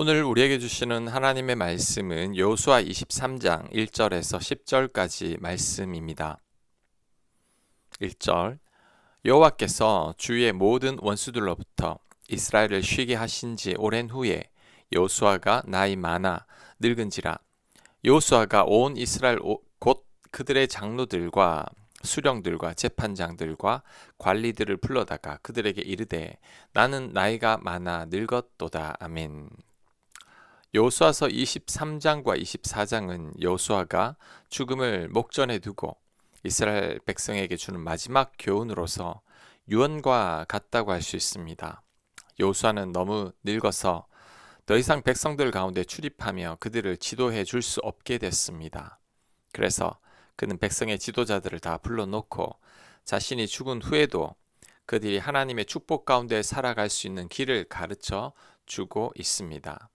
오늘 우리에게 주시는 하나님의 말씀은 여호수아 23장 1절에서 10절까지 말씀입니다. 1절 여호와께서 주의 모든 원수들로부터 이스라엘을 쉬게 하신 지 오랜 후에 여호수아가 나이 많아 늙은지라 여호수아가 온 이스라엘 곧 그들의 장로들과 수령들과 재판장들과 관리들을 불러다가 그들에게 이르되 나는 나이가 많아 늙었도다 아멘. 여호수아서 23장과 24장은 여호수아가 죽음을 목전에 두고 이스라엘 백성에게 주는 마지막 교훈으로서 유언과 같다고 할 수 있습니다. 여호수아는 너무 늙어서 더 이상 백성들 가운데 출입하며 그들을 지도해 줄 수 없게 됐습니다. 그래서 그는 백성의 지도자들을 다 불러놓고 자신이 죽은 후에도 그들이 하나님의 축복 가운데 살아갈 수 있는 길을 가르쳐 주고 있습니다.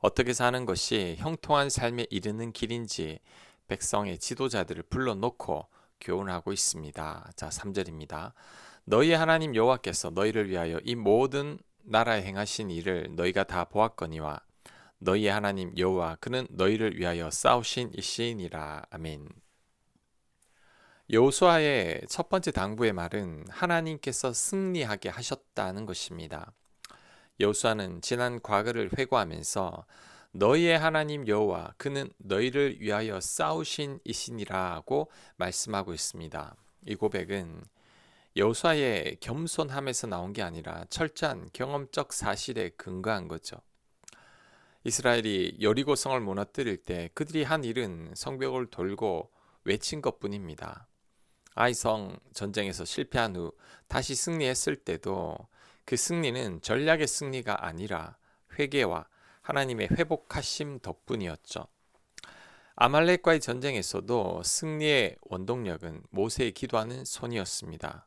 어떻게 사는 것이 형통한 삶에 이르는 길인지 백성의 지도자들을 불러놓고 교훈하고 있습니다. 자, 3절입니다. 너희의 하나님 여호와께서 너희를 위하여 이 모든 나라에 행하신 일을 너희가 다 보았거니와 너희의 하나님 여호와 그는 너희를 위하여 싸우신 이시니라. 아멘. 여호수아의 첫 번째 당부의 말은 하나님께서 승리하게 하셨다는 것입니다. 여호수아는 지난 과거를 회고하면서 너희의 하나님 여호와 그는 너희를 위하여 싸우신 이신이라고 말씀하고 있습니다. 이 고백은 여호수아의 겸손함에서 나온 게 아니라 철저한 경험적 사실에 근거한 거죠. 이스라엘이 여리고성을 무너뜨릴 때 그들이 한 일은 성벽을 돌고 외친 것뿐입니다. 아이성 전쟁에서 실패한 후 다시 승리했을 때도 그 승리는 전략의 승리가 아니라 회개와 하나님의 회복하심 덕분이었죠. 아말렉과의 전쟁에서도 승리의 원동력은 모세의 기도하는 손이었습니다.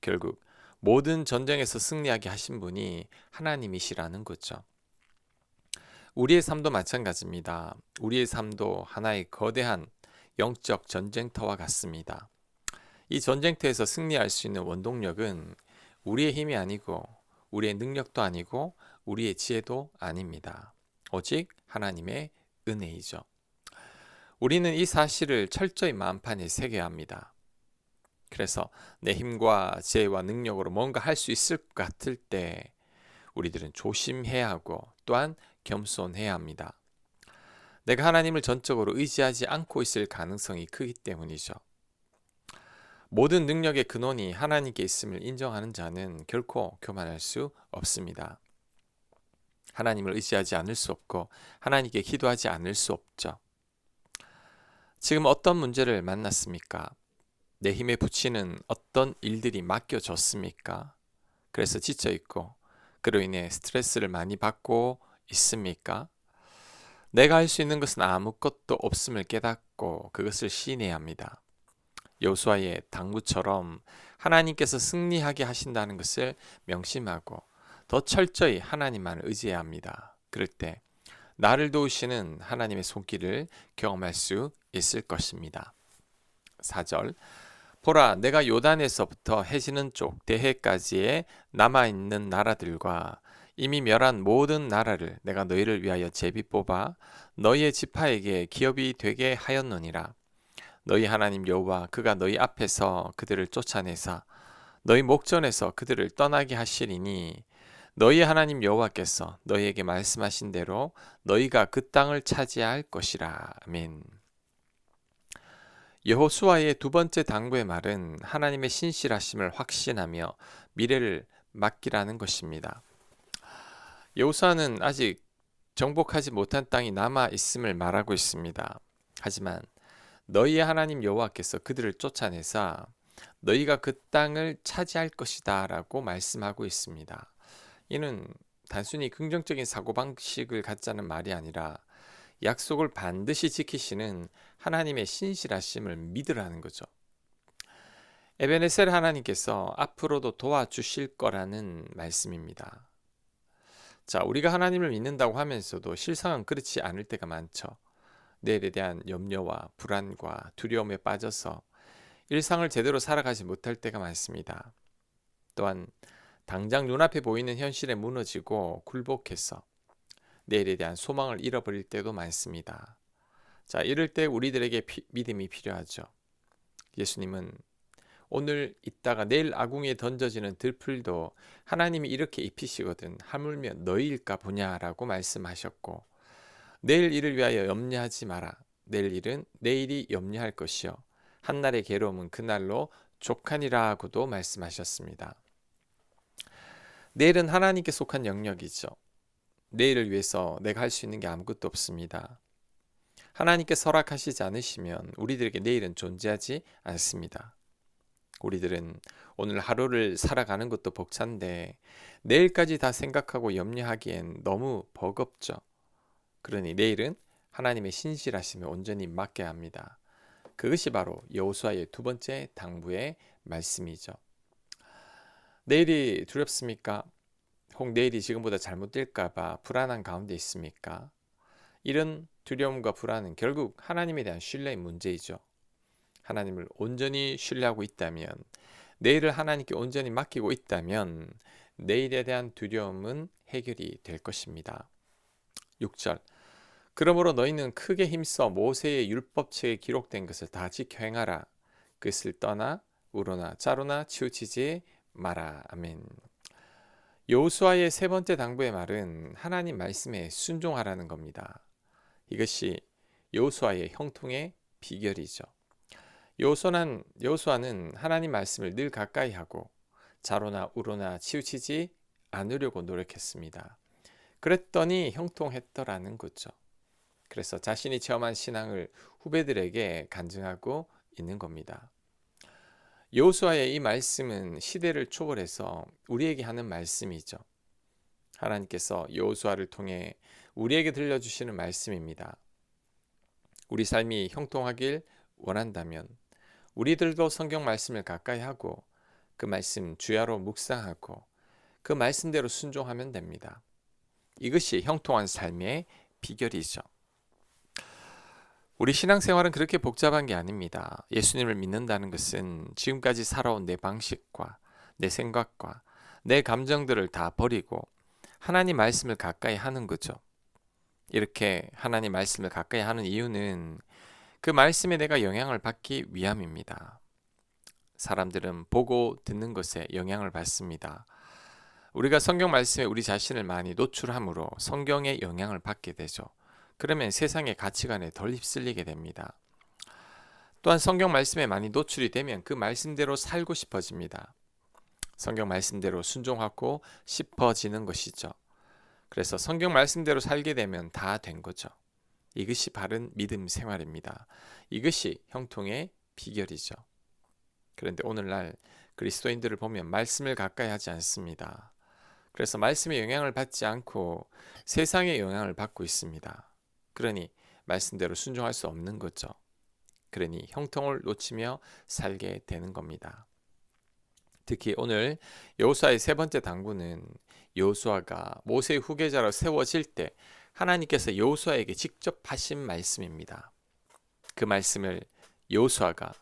결국 모든 전쟁에서 승리하게 하신 분이 하나님이시라는 거죠. 우리의 삶도 마찬가지입니다. 우리의 삶도 하나의 거대한 영적 전쟁터와 같습니다. 이 전쟁터에서 승리할 수 있는 원동력은 우리의 힘이 아니고 우리의 능력도 아니고 우리의 지혜도 아닙니다. 오직 하나님의 은혜이죠. 우리는 이 사실을 철저히 마음판에 새겨야 합니다. 그래서 내 힘과 지혜와 능력으로 뭔가 할 수 있을 것 같을 때 우리들은 조심해야 하고 또한 겸손해야 합니다. 내가 하나님을 전적으로 의지하지 않고 있을 가능성이 크기 때문이죠. 모든 능력의 근원이 하나님께 있음을 인정하는 자는 결코 교만할 수 없습니다. 하나님을 의지하지 않을 수 없고 하나님께 기도하지 않을 수 없죠. 지금 어떤 문제를 만났습니까? 내 힘에 붙이는 어떤 일들이 맡겨졌습니까? 그래서 지쳐 있고 그로 인해 스트레스를 많이 받고 있습니까? 내가 할 수 있는 것은 아무것도 없음을 깨닫고 그것을 시인해야 합니다. 여수아의 당부처럼 하나님께서 승리하게 하신다는 것을 명심하고 더 철저히 하나님만을 의지해야 합니다. 그럴 때 나를 도우시는 하나님의 손길을 경험할 수 있을 것입니다. 4절 보라 내가 요단에서부터 해지는 쪽 대해까지의 남아 있는 나라들과 이미 멸한 모든 나라를 내가 너희를 위하여 제비 뽑아 너희의 지파에게 기업이 되게 하였느니라 너희 하나님 여호와 그가 너희 앞에서 그들을 쫓아내사 너희 목전에서 그들을 떠나게 하시리니 너희 하나님 여호와께서 너희에게 말씀하신 대로 너희가 그 땅을 차지할 것이라. 아멘. 여호수아의 두 번째 당부의 말은 하나님의 신실하심을 확신하며 미래를 맡기라는 것입니다. 여호수아는 아직 정복하지 못한 땅이 남아 있음을 말하고 있습니다. 하지만 너희의 하나님 여호와께서 그들을 쫓아내사 너희가 그 땅을 차지할 것이다라고 말씀하고 있습니다. 이는 단순히 긍정적인 사고방식을 갖자는 말이 아니라 약속을 반드시 지키시는 하나님의 신실하심을 믿으라는 거죠. 에베네셀 하나님께서 앞으로도 도와주실 거라는 말씀입니다. 자, 우리가 하나님을 믿는다고 하면서도 실상은 그렇지 않을 때가 많죠. 내일에 대한 염려와 불안과 두려움에 빠져서 일상을 제대로 살아가지 못할 때가 많습니다. 또한 당장 눈앞에 보이는 현실에 무너지고 굴복해서 내일에 대한 소망을 잃어버릴 때도 많습니다. 자, 이럴 때 우리들에게 피, 믿음이 필요하죠. 예수님은 오늘 있다가 내일 아궁이에 던져지는 들풀도 하나님이 이렇게 입히시거든 하물며 너희일까 보냐라고 말씀하셨고 내일 일을 위하여 염려하지 마라. 내일 일은 내일이 염려할 것이요 한날의 괴로움은 그날로 족하니라고도 말씀하셨습니다. 내일은 하나님께 속한 영역이죠. 내일을 위해서 내가 할 수 있는 게 아무것도 없습니다. 하나님께 설악하시지 않으시면 우리들에게 내일은 존재하지 않습니다. 우리들은 오늘 하루를 살아가는 것도 벅찬데 내일까지 다 생각하고 염려하기엔 너무 버겁죠. 그러니 내일은 하나님의 신실하심에 온전히 맡겨야 합니다. 그것이 바로 여호수아의 두 번째 당부의 말씀이죠. 내일이 두렵습니까? 혹 내일이 지금보다 잘못될까봐 불안한 가운데 있습니까? 이런 두려움과 불안은 결국 하나님에 대한 신뢰의 문제이죠. 하나님을 온전히 신뢰하고 있다면, 내일을 하나님께 온전히 맡기고 있다면, 내일에 대한 두려움은 해결이 될 것입니다. 6절. 그러므로 너희는 크게 힘써 모세의 율법책에 기록된 것을 다 지켜 행하라. 그것을 떠나 우로나 자로나 치우치지 마라. 아멘. 여호수아의 세 번째 당부의 말은 하나님 말씀에 순종하라는 겁니다. 이것이 여호수아의 형통의 비결이죠. 여호수아는 여호수아는 하나님 말씀을 늘 가까이 하고 자로나 우로나 치우치지 않으려고 노력했습니다. 그랬더니 형통했더라는 거죠. 그래서 자신이 체험한 신앙을 후배들에게 간증하고 있는 겁니다. 여호수아의 이 말씀은 시대를 초월해서 우리에게 하는 말씀이죠. 하나님께서 여호수아를 통해 우리에게 들려주시는 말씀입니다. 우리 삶이 형통하길 원한다면 우리들도 성경 말씀을 가까이 하고 그 말씀 주야로 묵상하고 그 말씀대로 순종하면 됩니다. 이것이 형통한 삶의 비결이죠. 우리 신앙생활은 그렇게 복잡한 게 아닙니다. 예수님을 믿는다는 것은 지금까지 살아온 내 방식과 내 생각과 내 감정들을 다 버리고 하나님 말씀을 가까이 하는 거죠. 이렇게 하나님 말씀을 가까이 하는 이유는 그 말씀에 내가 영향을 받기 위함입니다. 사람들은 보고 듣는 것에 영향을 받습니다. 우리가 성경 말씀에 우리 자신을 많이 노출함으로 성경의 영향을 받게 되죠. 그러면 세상의 가치관에 덜 휩쓸리게 됩니다. 또한 성경 말씀에 많이 노출이 되면 그 말씀대로 살고 싶어집니다. 성경 말씀대로 순종하고 싶어지는 것이죠. 그래서 성경 말씀대로 살게 되면 다 된 거죠. 이것이 바른 믿음 생활입니다. 이것이 형통의 비결이죠. 그런데 오늘날 그리스도인들을 보면 말씀을 가까이 하지 않습니다. 그래서 말씀의 영향을 받지 않고 세상의 영향을 받고 있습니다. 그러니 말씀대로 순종할 수 없는 거죠. 그러니 형통을 놓치며 살게 되는 겁니다. 특히 오늘 여호수아의 세 번째 당부는 여호수아가 모세의 후계자로 세워질 때 하나님께서 여호수아에게 직접 하신 말씀입니다. 그 말씀을 여호수아가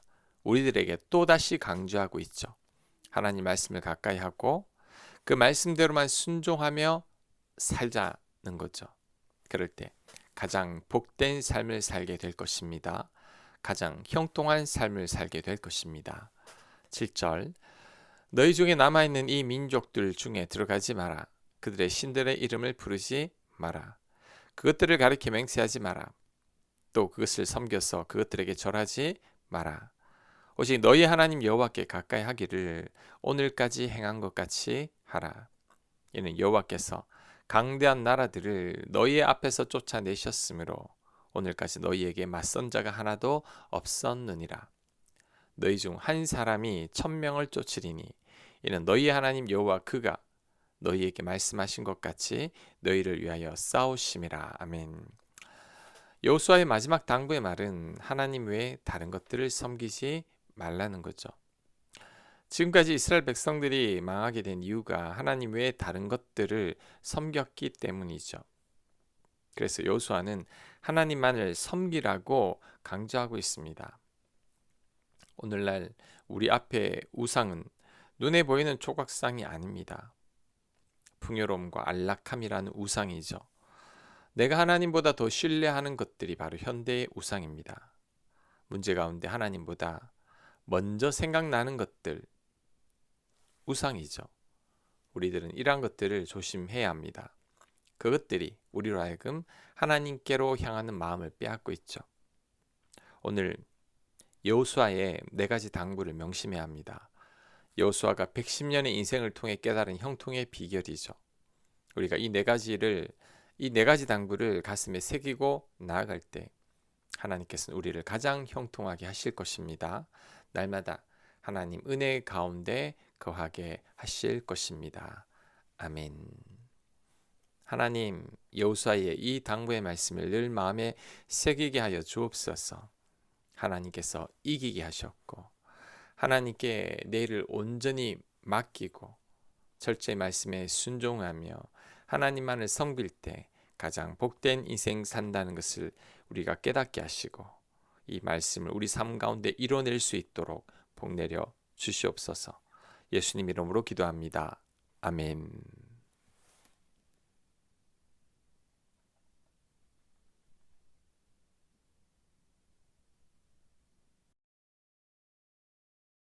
우리들에게 또다시 강조하고 있죠. 하나님 말씀을 가까이 하고 그 말씀대로만 순종하며 살자는 거죠. 그럴 때 가장 복된 삶을 살게 될 것입니다. 가장 형통한 삶을 살게 될 것입니다. 7절 너희 중에 남아 있는 이 민족들 중에 들어가지 마라. 그들의 신들의 이름을 부르지 마라. 그것들을 가리켜 맹세하지 마라. 또 그것을 섬겨서 그것들에게 절하지 마라. 오직 너희 하나님 여호와께 가까이 하기를 오늘까지 행한 것 같이 하라. 이는 여호와께서 강대한 나라들을 너희 앞에서 쫓아내셨으므로 오늘까지 너희에게 맞선 자가 하나도 없었느니라. 너희 중 한 사람이 천명을 쫓으리니 이는 너희 하나님 여호와 그가 너희에게 말씀하신 것 같이 너희를 위하여 싸우심이라. 아멘. 여호수아의 마지막 당부의 말은 하나님 외에 다른 것들을 섬기지 말라는 거죠. 지금까지 이스라엘 백성들이 망하게 된 이유가 하나님 외에 다른 것들을 섬겼기 때문이죠. 그래서 여호수아는 하나님만을 섬기라고 강조하고 있습니다. 오늘날 우리 앞에 우상은 눈에 보이는 조각상이 아닙니다. 풍요로움과 안락함이라는 우상이죠. 내가 하나님보다 더 신뢰하는 것들이 바로 현대의 우상입니다. 문제 가운데 하나님보다 먼저 생각나는 것들 우상이죠. 우리들은 이러한 것들을 조심해야 합니다. 그것들이 우리로 하여금 하나님께로 향하는 마음을 빼앗고 있죠. 오늘 여호수아의 네 가지 당부를 명심해야 합니다. 여호수아가 110년의 인생을 통해 깨달은 형통의 비결이죠. 우리가 이 네 가지를 이 네 가지 당부를 가슴에 새기고 나아갈 때 하나님께서는 우리를 가장 형통하게 하실 것입니다. 날마다 하나님 은혜 가운데 거하게 하실 것입니다. 아멘. 하나님 여호수아의 이 당부의 말씀을 늘 마음에 새기게 하여 주옵소서. 하나님께서 이기게 하셨고 하나님께 내일을 온전히 맡기고 철저히 말씀에 순종하며 하나님만을 섬길 때 가장 복된 인생 산다는 것을 우리가 깨닫게 하시고 이 말씀을 우리 삶 가운데 이뤄낼 수 있도록 복내려 주시옵소서. 예수님 이름으로 기도합니다. 아멘.